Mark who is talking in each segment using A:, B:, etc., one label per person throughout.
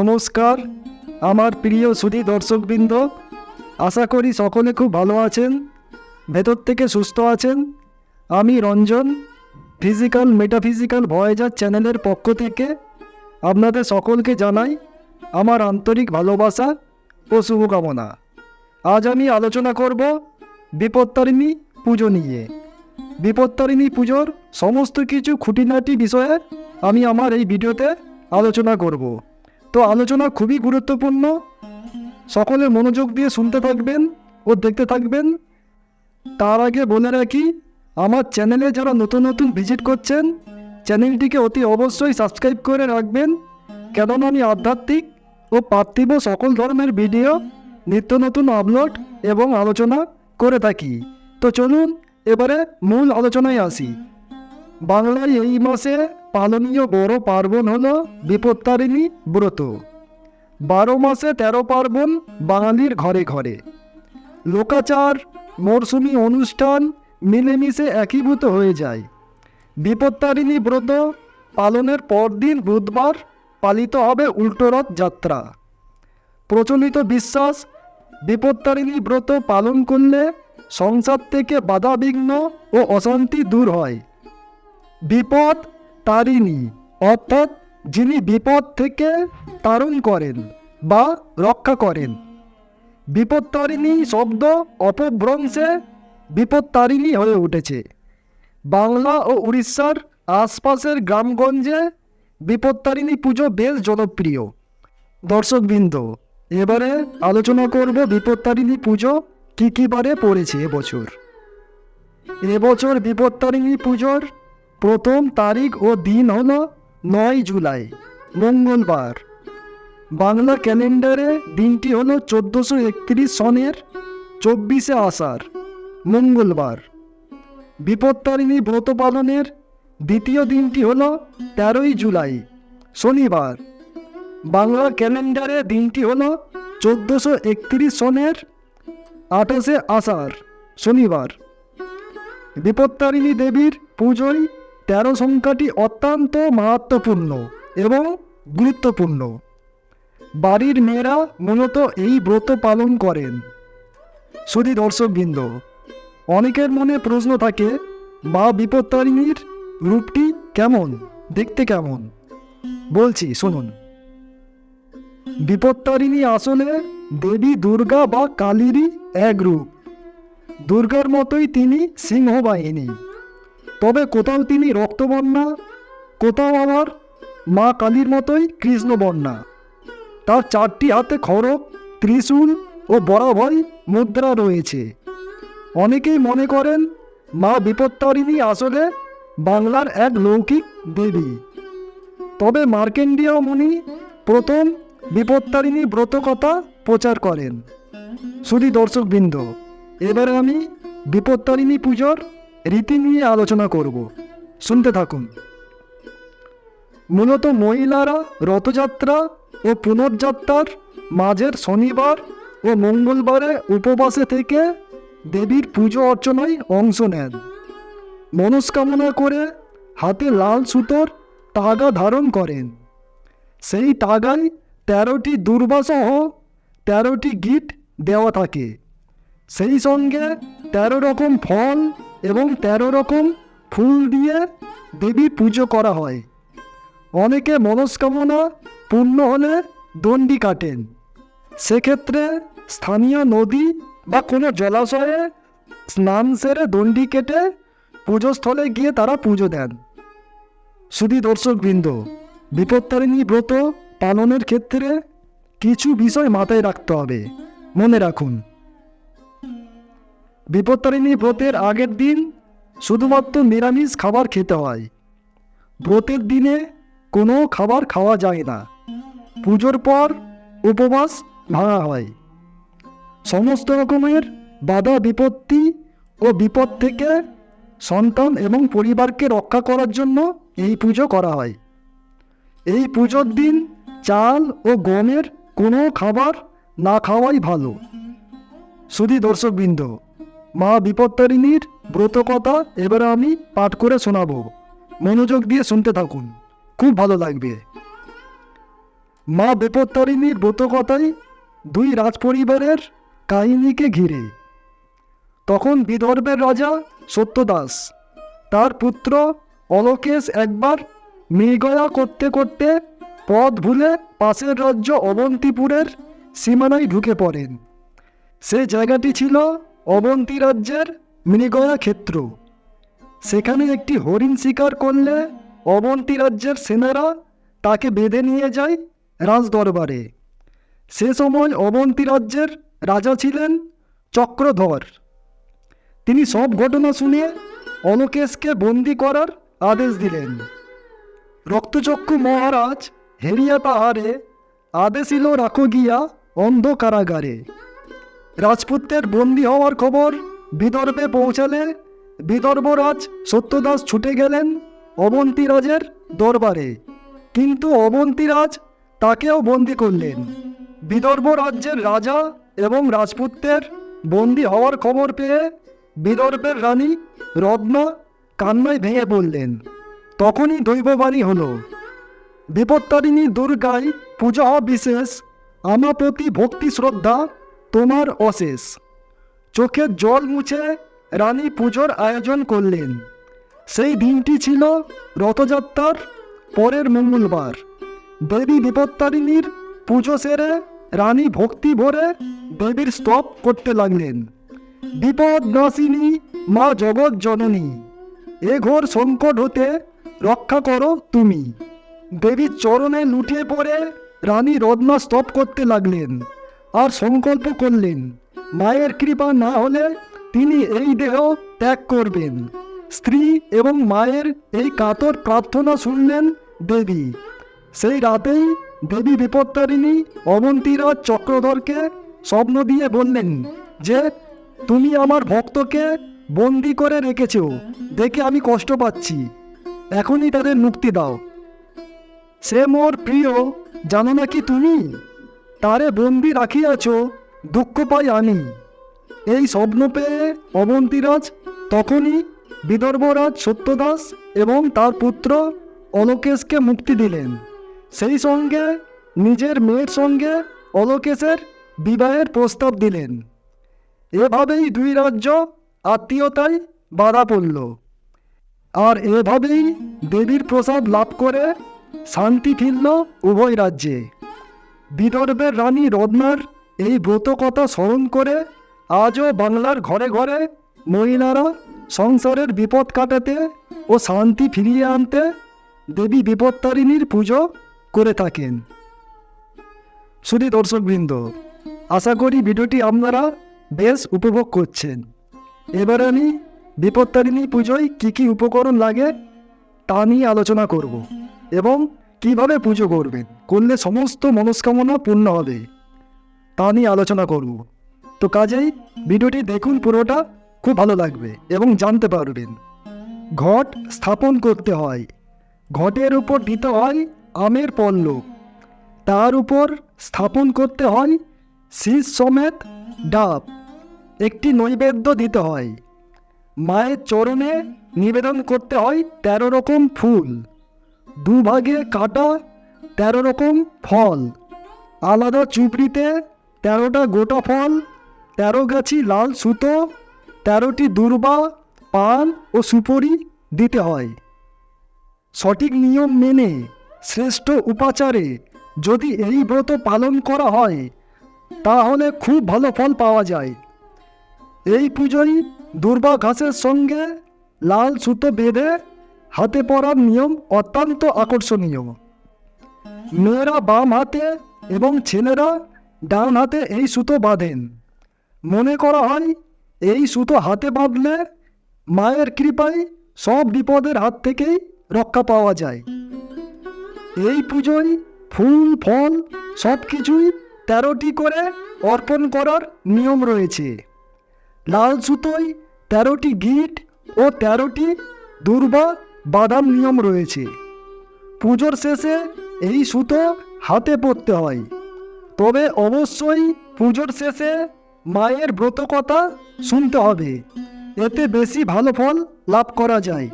A: নমস্কার, আমার প্রিয় সুধী দর্শকবৃন্দ, আশা করি সকলে খুব ভালো আছেন, ভেতর থেকে সুস্থ আছেন। আমি রঞ্জন ফিজিক্যাল মেটাফিজিক্যাল ভয়েজার চ্যানেলের পক্ষ থেকে আপনাদের সকলকে জানাই আমার আন্তরিক ভালোবাসা ও শুভকামনা। আজ আমি আলোচনা করব বিপত্তারিণী পুজো নিয়ে। বিপত্তারিণী পুজোর সমস্ত কিছু খুঁটিনাটি বিষয়ে আমি আমার এই ভিডিওতে আলোচনা করব। তো আলোচনা খুবই গুরুত্বপূর্ণ। সকলে মনোযোগ দিয়ে শুনতে থাকবেন ও দেখতে থাকবেন। তার আগে বলে রাখি, আমার চ্যানেলে যারা নতুন নতুন ভিজিট করছেন, চ্যানেলটিকে অতি অবশ্যই সাবস্ক্রাইব করে রাখবেন। কেননা আমি আধ্যাত্মিক ও পার্থিব সকল ধর্মের ভিডিও, নিত্য নতুন আপলোড এবং আলোচনা করে থাকি। তো চলুন, এবারে মূল আলোচনায় আসি। বাংলায় এই মাসে পালনীয় বড় পার্বণ হল বিপত্তারিণী ব্রত। বারো মাসে তেরো পার্বণ বাঙালির ঘরে ঘরে। লোকাচার মরশুমি অনুষ্ঠান মিলেমিশে একীভূত হয়ে যায়। বিপত্তারিণী ব্রত পালনের পরদিন বুধবার পালিত হবে উল্টোরথ যাত্রা। প্রচলিত বিশ্বাস, বিপত্তারিণী ব্রত পালন করলে সংসার থেকে বাধাবিঘ্ন ও অশান্তি দূর হয়। বিপদ তারিণী অর্থাৎ যিনি বিপদ থেকে তারণ করেন বা রক্ষা করেন। বিপত্তারিণী শব্দ অপভ্রংশে বিপত্তারিণী হয়ে উঠেছে। বাংলা ও উড়িষ্যার আশপাশের গ্রামগঞ্জে বিপত্তারিণী পুজো বেশ জনপ্রিয়। দর্শকবৃন্দ, এবারে আলোচনা করব বিপত্তারিণী পুজো কী কী বারে পড়েছে এবছর এবছর বিপত্তারিণী পুজোর প্রথম তারিখ ও দিন হল নয় জুলাই, মঙ্গলবার। বাংলা ক্যালেন্ডারে দিনটি হলো চোদ্দোশো একত্রিশ সনের চব্বিশে আষাঢ়, মঙ্গলবার। বিপত্তারিণী ব্রত পালনের দ্বিতীয় দিনটি হলো তেরোই জুলাই, শনিবার। বাংলা ক্যালেন্ডারে দিনটি হলো চোদ্দোশো একত্রিশ সনের আঠাশে আষাঢ়, শনিবার। বিপত্তারিণী দেবীর পুজোয় তেরো সংখ্যাটি অত্যন্ত মাহাত্মপূর্ণ এবং গুরুত্বপূর্ণ। বাড়ির মেয়েরা মূলত এই ব্রত পালন করেন। শুধু দর্শকবৃন্দ, অনেকের মনে প্রশ্ন থাকে, মা বিপত্তারিণীর রূপটি কেমন, দেখতে কেমন? বলছি, শুনুন। বিপত্তারিণী আসলে দেবী দুর্গা বা কালীরই এক রূপ। দুর্গার মতোই তিনি সিংহবাহিনী। তবে কোথাও তিনি রক্তবর্ণা, কোথাও আবার মা কালীর মতোই কৃষ্ণবর্ণা। তার চারটি হাতে খড়গ ত্রিশূল ও বরাভয় মুদ্রা রয়েছে। অনেকেই মনে করেন মা বিপত্তারিণী আসলে বাংলার এক লৌকিক দেবী। তবে মার্কেন্ডীয় মুনি প্রথম বিপত্তারিণী ব্রতকথা প্রচার করেন। শুধু দর্শকবৃন্দ, এবারে আমি বিপত্তারিণী পুজোর রীতি নিয়ে আলোচনা করব। শুনতে থাকুন। মূলত মহিলারা রথযাত্রা ও পুনর্যাত্রার মাঝের শনিবার ও মঙ্গলবারে উপবাসে থেকে দেবীর পুজো অর্চনায় অংশ নেন। মনস্কামনা করে হাতে লাল সুতোর তাগা ধারণ করেন। সেই তাগায় তেরোটি দুর্বাসহ তেরোটি গিট দেওয়া থাকে। সেই সঙ্গে তেরো রকম ফল এবং তেরো রকম ফুল দিয়ে দেবীর পুজো করা হয়। অনেকে মনস্কামনা পূর্ণ হলে দণ্ডি কাটেন। সেক্ষেত্রে স্থানীয় নদী বা কোনো জলাশয়ে স্নান সেরে দণ্ডি কেটে পুজোস্থলে গিয়ে তারা পুজো দেন। শুধু দর্শকবৃন্দ, বিপত্তারিণী ব্রত পালনের ক্ষেত্রে কিছু বিষয় মাথায় রাখতে হবে। মনে রাখুন বিপত্তারিণী ব্রতের আগের দিন শুধুমাত্র নিরামিষ খাবার খেতে হয়। ব্রতের দিনে কোনো খাবার খাওয়া যায় না। পুজোর পর উপবাস ভাঙা হয়। সমস্ত রকমের বাধা বিপত্তি ও বিপদ থেকে সন্তান এবং পরিবারকে রক্ষা করার জন্য এই পুজো করা হয়। এই পুজোর দিন চাল ও গমের কোনো খাবার না খাওয়াই ভালো। শুধু দর্শকবৃন্দ মা বিপত্তারিণীর ব্রতকথা এবারে আমি পাঠ করে শোনাবো। মনোযোগ দিয়ে শুনতে থাকুন। খুব ভালো লাগবে। মা বিপত্তারিণীর ব্রতকথায় দুই রাজপরিবারের কাহিনীকে ঘিরে। তখন বিদর্ভের রাজা সত্যদাস, তার পুত্র অলোকেশ একবার মৃগয়া করতে করতে পথ ভুলে পাশের রাজ্য অবন্তিপুরের সীমানায় ঢুকে পড়েন। সে জায়গাটি ছিল অবন্তী রাজ্যের মৃগয়া ক্ষেত্র। সেখানে একটি হরিণ শিকার করলে অবন্তী রাজ্যের সেনারা তাকে বেঁধে নিয়ে যায় রাজদরবারে। সে সময় অবন্তী রাজ্যের রাজা ছিলেন চক্রধর। তিনি সব ঘটনা শুনে অলোকেশকে বন্দি করার আদেশ দিলেন। রক্তচক্ষু মহারাজ হেরিয়া তাহারে আদেশিল রাখো গিয়া অন্ধ কারাগারে। রাজপুতের বন্দী হওয়ার খবর বিদর্ভে পৌঁছালে বিদর্ভরাজ সত্যদাস ছুটে গেলেন অবন্তীরাজের দরবারে। কিন্তু অবন্তীরাজ তাকেও বন্দি করলেন। বিদর্ভ রাজ্যের রাজা এবং রাজপুতের বন্দি হওয়ার খবর পেয়ে বিদর্ভের রানী রত্না কান্নায় ভেঙে পড়লেন। তখনই দৈববাণী হল, বিপত্তারিণী দুর্গায় পূজা বিশেষ আমার প্রতি ভক্তি শ্রদ্ধা তোমার অশেষ। চোখের জল মুছে রানী পুজোর আয়োজন করলেন। সেই দিনটি ছিল রথযাত্রার পরের মঙ্গলবার। দেবী বিপত্তারিণীর পুজো সেরে রানী ভক্তি ভরে দেবীর স্তব করতে লাগলেন। বিপদ নাসিনী, মা জগৎ জননী, এ ঘোর সংকট হতে রক্ষা করো তুমি। দেবীর চরণে লুটিয়ে পড়ে রানী রত্না স্তব করতে লাগলেন। আর সংকল্প করলেন। মায়ের কৃপা না হলে তিনি এই দেহ ত্যাগ করবেন। স্ত্রী এবং মায়ের এই কাতর প্রার্থনা শুনলেন দেবী। সেই রাতেই দেবী বিপত্তারিণী অবন্তীরাজ চক্রধরকে স্বপ্ন দিয়ে বললেন, যে, তুমি আমার ভক্তকে বন্দি করে রেখেছ, দেখে আমি কষ্ট পাচ্ছি। এখনই তাদের মুক্তি দাও। সে মোর প্রিয়, জানো নাকি তুমি? তারে বন্দি রাখিয়াছ, দুঃখ পাই আনি এই স্বপ্ন পেয়ে অবন্তীরাজ তখনই বিদর্ভরাজ সত্যদাস এবং তার পুত্র অলোকেশকে মুক্তি দিলেন। সেই সঙ্গে নিজের মেয়ের সঙ্গে অলোকেশের বিবাহের প্রস্তাব দিলেন। এভাবেই দুই রাজ্য আত্মীয়তায় বাধা পড়ল। আর এভাবেই দেবীর প্রসাদ লাভ করে শান্তি ফিরল উভয় রাজ্যে। বিদর্ভের রানী রত্নার এই ব্রত কথা স্মরণ করে আজও বাংলার ঘরে ঘরে মহিলারা সংসারের বিপদ কাটাতে ও শান্তি ফিরিয়ে আনতে দেবী বিপত্তারিণীর পুজো করে থাকেন। শুধু দর্শকবৃন্দ, আশা করি ভিডিওটি আপনারা বেশ উপভোগ করছেন। এবার আমি বিপত্তারিণী পুজোয় কী কী উপকরণ লাগে তা নিয়ে আলোচনা করব এবং কীভাবে পুজো করবেন? করলে সমস্ত মনস্কামনা পূর্ণ হবে। তা নিয়ে আলোচনা করব। তো কাজেই ভিডিওটি দেখুন, পুরোটা খুব ভালো লাগবে এবং জানতে পারবেন। ঘট স্থাপন করতে হয়। ঘটের উপর দিতে হয় আমের পল্লব তার উপর স্থাপন করতে হয় শীষ সমেত ডাব। একটি নৈবেদ্য দিতে হয়। মায়ের চরণে নিবেদন করতে হয় তেরো রকম ফুল। দুভাগে কাটা তেরো রকম ফল। আলাদা চুপড়িতে তেরোটা গোটা ফল, তেরো গাছি লাল সুতো, তেরোটি দুর্বা, পান ও সুপরি দিতে হয়। সঠিক নিয়ম মেনে শ্রেষ্ঠ উপাচারে যদি এই ব্রত পালন করা হয়, তাহলে খুব ভালো ফল পাওয়া যায়। এই পুজোয় দুর্বা ঘাসের সঙ্গে লাল সুতো বেঁধে হাতে পরার নিয়ম অত্যন্ত আকর্ষণীয়। মেয়েরা বাম হাতে এবং ছেলেরা ডান হাতে এই সুতো বাঁধেন। মনে করা হয়, এই সুতো হাতে বাঁধলে মায়ের কৃপায় সব বিপদের হাত থেকেই রক্ষা পাওয়া যায়। এই পুজোয় ফুল, ফল সব কিছুই তেরোটি করে অর্পণ করার নিয়ম রয়েছে। লাল সুতোয় তেরোটি গিট ও তেরোটি দুর্বা বাদাম নিয়ম রয়েছে। পুজোর শেষে এই সুতো হাতে পরতে হয়। তবে অবশ্যই পুজোর শেষে মায়ের ব্রত কথা শুনতে হবে। এতে বেশি ভালো ফল লাভ করা যায়।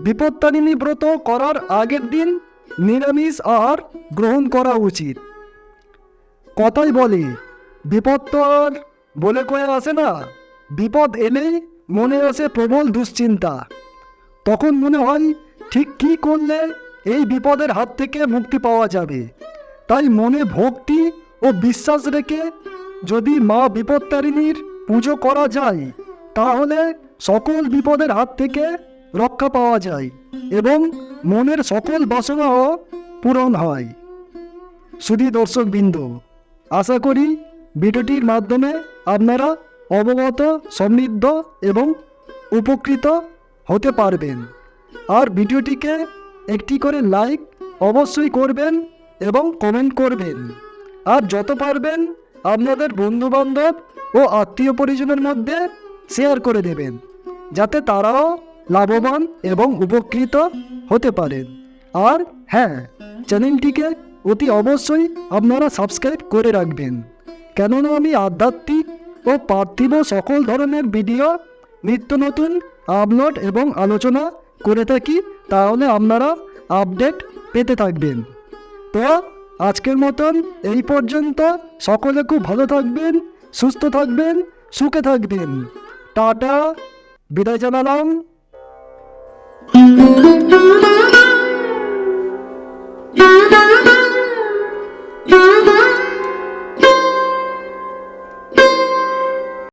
A: বিপত্তারিণী ব্রত করার আগের দিন নিরামিষ আহার গ্রহণ করা উচিত। কথাই বলে, বিপদ তো আর বলে কয়ে আসে না। বিপদ এলেই মনে আসে প্রবল দুশ্চিন্তা। তখন মনে হয়, ঠিক কী করলে এই বিপদের হাত থেকে মুক্তি পাওয়া যাবে। তাই মনে ভক্তি ও বিশ্বাস রেখে যদি মা বিপত্তারিণীর পুজো করা যায়, তাহলে সকল বিপদের হাত থেকে রক্ষা পাওয়া যায় এবং মনের সকল বাসনাও পূরণ হয়। শুধু দর্শকবৃন্দ, আশা করি ভিডিওটির মাধ্যমে আপনারা অবগত, সমৃদ্ধ এবং উপকৃত হতে পারবেন। আর ভিডিওটিকে একটি করে লাইক অবশ্যই করবেন এবং কমেন্ট করবেন। আর যত পারবেন আপনাদের বন্ধুবান্ধব ও আত্মীয় পরিজনের মধ্যে শেয়ার করে দেবেন, যাতে তারাও লাভবান এবং উপকৃত হতে পারেন। আর হ্যাঁ চ্যানেলটিকে অতি অবশ্যই আপনারা সাবস্ক্রাইব করে রাখবেন। কেননা আমি আধ্যাত্মিক ও পার্থিব সকল ধরনের ভিডিও নিত্য নতুন আপলোড এবং আলোচনা করে থাকি, তাহলে আপনারা আপডেট পেতে থাকবেন। তো আজকের মতন এই পর্যন্ত। সকলে খুব ভালো থাকবেন, সুস্থ থাকবেন, সুখে থাকবেন। টাটা, বিদায় জানালাম।
B: Thank you.